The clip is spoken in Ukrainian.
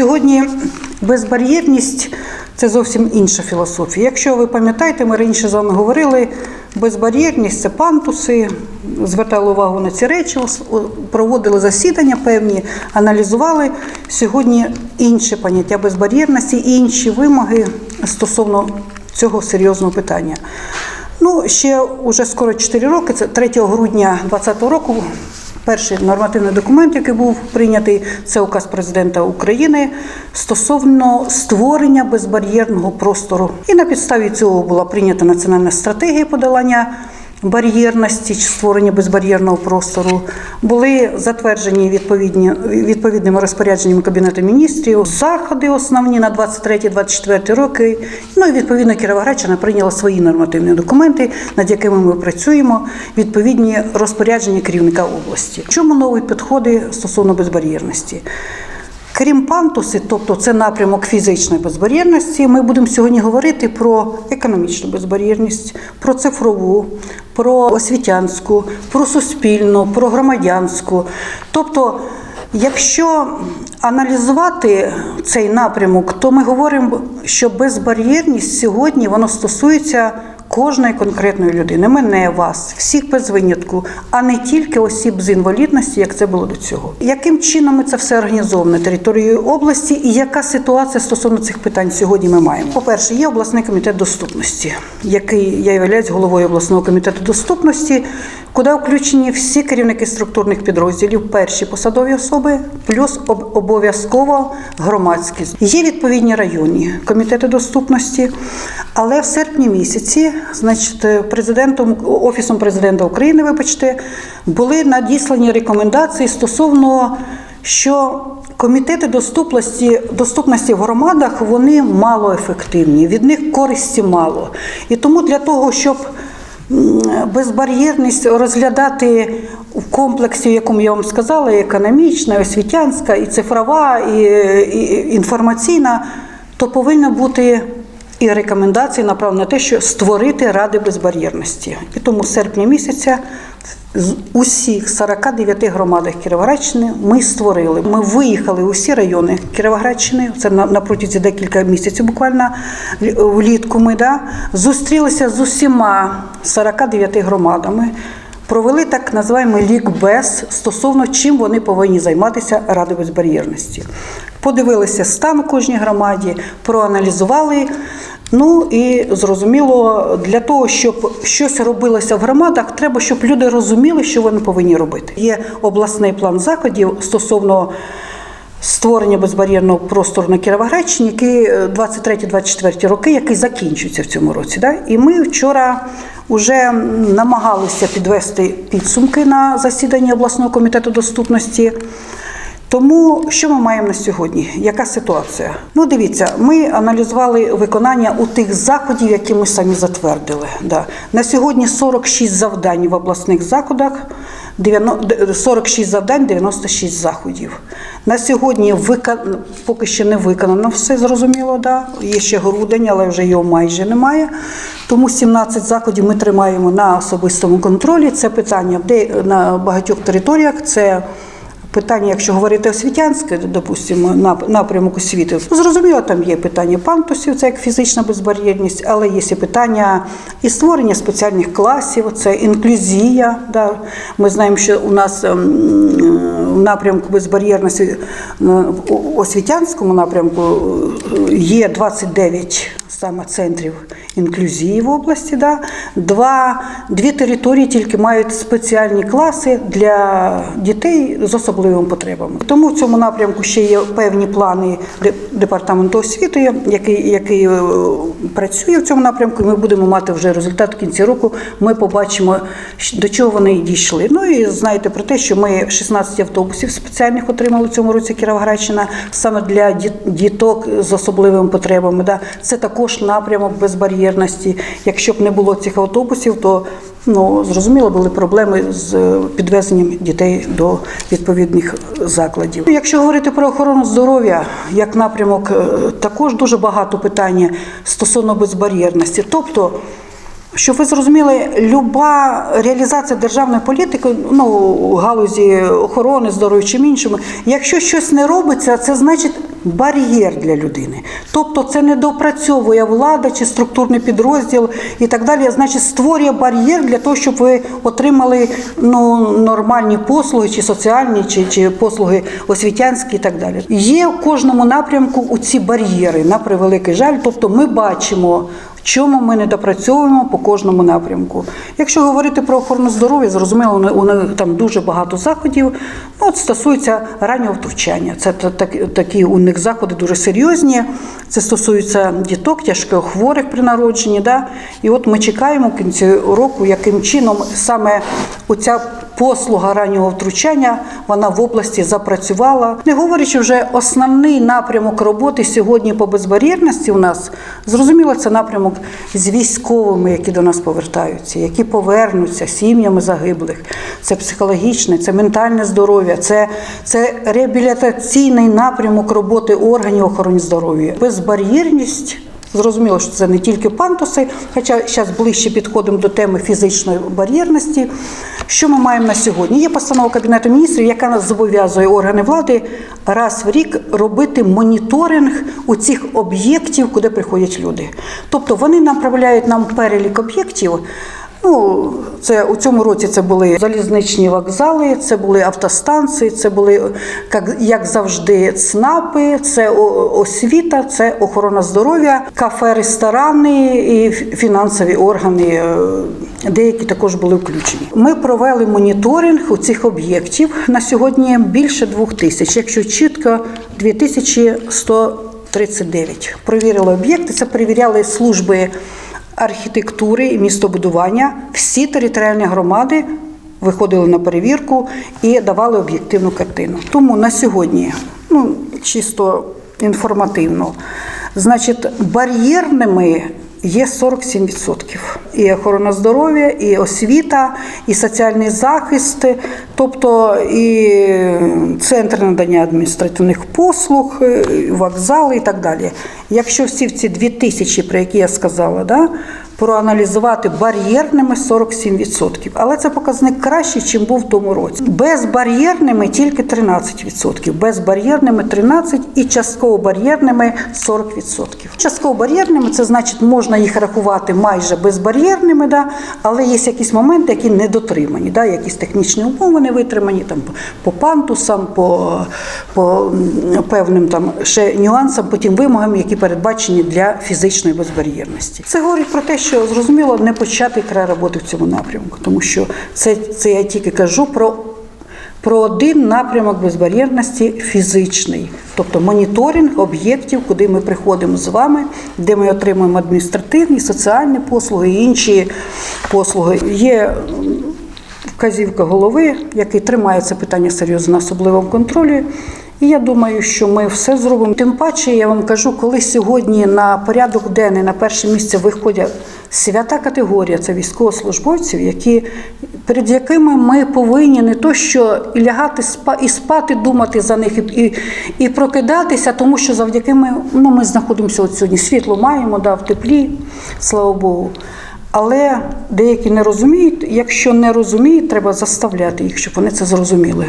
Сьогодні безбар'єрність це зовсім інша філософія. Якщо ви пам'ятаєте, ми раніше з вами говорили, безбар'єрність це пантуси, звертали увагу на ці речі, проводили засідання певні, аналізували. Сьогодні інше поняття безбар'єрності і інші вимоги стосовно цього серйозного питання. Ну, ще уже скоро 4 роки, це 3 грудня 2020 року. Перший нормативний документ, який був прийнятий, це указ президента України стосовно створення безбар'єрного простору. І на підставі цього була прийнята національна стратегія подолання бар'єрності чи створення безбар'єрного простору. Були затверджені відповідні відповідними розпорядженнями Кабінету міністрів заходи основні на 23-24 роки. Ну і відповідно Кіровоградщина прийняла свої нормативні документи, над якими ми працюємо, відповідні розпорядження керівника області. Чому нові підходи стосовно безбар'єрності? Крім пантуси, тобто це напрямок фізичної безбар'єрності, ми будемо сьогодні говорити про економічну безбар'єрність, про цифрову, про освітянську, про суспільну, про громадянську. Тобто, якщо аналізувати цей напрямок, то ми говоримо, що безбар'єрність сьогодні воно стосується кожної конкретної людини, мене, вас, всіх без винятку, а не тільки осіб з інвалідності, як це було до цього. Яким чином ми це все організовано територією області, і яка ситуація стосовно цих питань сьогодні ми маємо? По-перше, є обласний комітет доступності, який я являюсь головою обласного комітету доступності, куди включені всі керівники структурних підрозділів, перші посадові особи, плюс об- обов'язково громадськість. Є відповідні районні комітети доступності, але в серпні місяці, значить, президентом офісом президента України, вибачте, були надіслані рекомендації стосовно що комітети доступності, доступності в громадах вони малоефективні, від них користі мало. І тому для того, щоб безбар'єрність розглядати в комплексі, в якому я вам сказала, і економічна, і освітянська, і цифрова, і, і інформаційна, то повинно бути і рекомендації направлені на те, що створити ради безбар'єрності. І тому з серпня місяця з усіх 49 громадах Кіровоградщини ми створили. Ми виїхали у всі райони Кіровоградщини. Це на, на протязі декілька місяців, буквально влітку. Ми да, зустрілися з усіма 49 громадами. Провели так називаємо лікбез стосовно чим вони повинні займатися ради безбар'єрності. Подивилися стан кожній громаді, проаналізували. Ну і зрозуміло, для того, щоб щось робилося в громадах, треба, щоб люди розуміли, що вони повинні робити. Є обласний план заходів стосовно створення безбар'єрного простору на Кіровоградщині, який е, 23-24 роки, який закінчується в цьому році. Да? І ми вчора вже намагалися підвести підсумки на засіданні обласного комітету доступності. Тому що ми маємо на сьогодні? Яка ситуація? Ну, дивіться, ми аналізували виконання у тих заходів, які ми самі затвердили. Да. На сьогодні 46 завдань в обласних заходах, 90 46 завдань, 96 заходів. На сьогодні вика- поки ще не виконано все зрозуміло. Да. Є ще грудень, але вже його майже немає. Тому 17 заходів ми тримаємо на особистому контролі. Це питання на багатьох територіях. Це Питання, якщо говорити освітянське, допустимо, напрямок освіти, зрозуміло, там є питання пантусів, це як фізична безбар'єрність, але є і питання і створення спеціальних класів, це інклюзія. Да. Ми знаємо, що у нас ем, в напрямку безбар'єрності е, у освітянському напрямку е, є 29 саме центрів інклюзії в області. Да. Два, дві території тільки мають спеціальні класи для дітей з особливими потребами. Тому в цьому напрямку ще є певні плани де- департаменту освіти, який, який е, працює в цьому напрямку. Ми будемо мати вже результат в кінці року. Ми побачимо, до чого вони дійшли. Ну і знаєте про те, що ми 16 автобусів спеціальних отримали в цьому році Кіровоградщина саме для діт- діток з особливими потребами. Да. Це також напрямок безбар'єрності. Якщо б не було цих автобусів, то ну зрозуміло були проблеми з е, підвезенням дітей до відповідних закладів. Якщо говорити про охорону здоров'я як напрямок, е, також дуже багато питання стосовно безбар'єрності. Тобто Щоб ви зрозуміли, люба реалізація державної політики, ну у галузі охорони здоров'я чим іншому, якщо щось не робиться, це значить бар'єр для людини. Тобто це не допрацьовує влада чи структурний підрозділ і так далі. Значить, створює бар'єр для того, щоб ви отримали ну, нормальні послуги, чи соціальні, чи, чи послуги освітянські і так далі. Є в кожному напрямку у ці бар'єри, на превеликий жаль. Тобто ми бачимо. Чому ми не допрацьовуємо по кожному напрямку? Якщо говорити про охорону здоров'я, зрозуміло, у них- там дуже багато заходів. Ну, от стосується раннього втручання. Це так- такі у них заходи дуже серйозні. Це стосується діток, тяжко хворих при народженні. Да? І от ми чекаємо в кінці року, яким чином саме оця послуга раннього втручання вона в області запрацювала. Не говорячи вже основний напрямок роботи сьогодні по безбар'єрності у нас зрозуміло, це напрямок з військовими, які до нас повертаються, які повернуться сім'ями загиблих. Це психологічне, це ментальне здоров'я, це, це реабілітаційний напрямок роботи органів охорони здоров'я. Безбар'єрність. Зрозуміло, що це не тільки пантуси, хоча зараз ближче підходимо до теми фізичної бар'єрності. Що ми маємо на сьогодні? Є постанова Кабінету міністрів, яка нас зобов'язує органи влади раз в рік робити моніторинг у цих об'єктів, куди приходять люди. Тобто вони направляють нам перелік об'єктів. Ну, це у цьому році це були залізничні вокзали, це були автостанції, це були як, як завжди ЦНАПи, це освіта, це охорона здоров'я, кафе, ресторани і фінансові органи. е, Деякі також були включені. Ми провели моніторинг у цих об'єктів на сьогодні більше двох тисяч, якщо чітко 2139. Провірили об'єкти, це перевіряли служби архітектури і містобудування. Всі територіальні громади виходили на перевірку і давали об'єктивну картину. Тому на сьогодні, ну чисто інформативно, значить, бар'єрними. Є 47%. І охорона здоров'я, і освіта, і соціальний захист, тобто і центр надання адміністративних послуг, і вокзали і так далі. Якщо всі ці дві тисячі, про які я сказала, да, проаналізувати бар'єрними 47%. Але це показник кращий, чим був в тому році. Безбар'єрними тільки 13%, безбар'єрними 13% і частково бар'єрними 40%. Частково бар'єрними це значить, можна їх рахувати майже безбар'єрними, да, але є якісь моменти, які не дотримані, да, якісь технічні умови не витримані там, по пантусам, по, по певним там ще нюансам, по тим вимогам, які передбачені для фізичної безбар'єрності. Це говорить про те, що зрозуміло не почати край роботи в цьому напрямку, тому що це, це я тільки кажу про. Про один напрямок безбар'єрності фізичний, тобто моніторинг об'єктів, куди ми приходимо з вами, де ми отримуємо адміністративні, соціальні послуги і інші послуги. Є вказівка голови, який тримає це питання серйозно на особливому контролі. І я думаю, що ми все зробимо. Тим паче, я вам кажу, коли сьогодні на порядок денний на перше місце виходять свята категорія, це військовослужбовців, які, перед якими ми повинні не то, що і лягати і спати, думати за них, і, і, і прокидатися, тому що завдяки ми, ну, ми знаходимося от сьогодні. Світло маємо, да, в теплі, слава Богу. Але деякі не розуміють. Якщо не розуміють, треба заставляти їх, щоб вони це зрозуміли.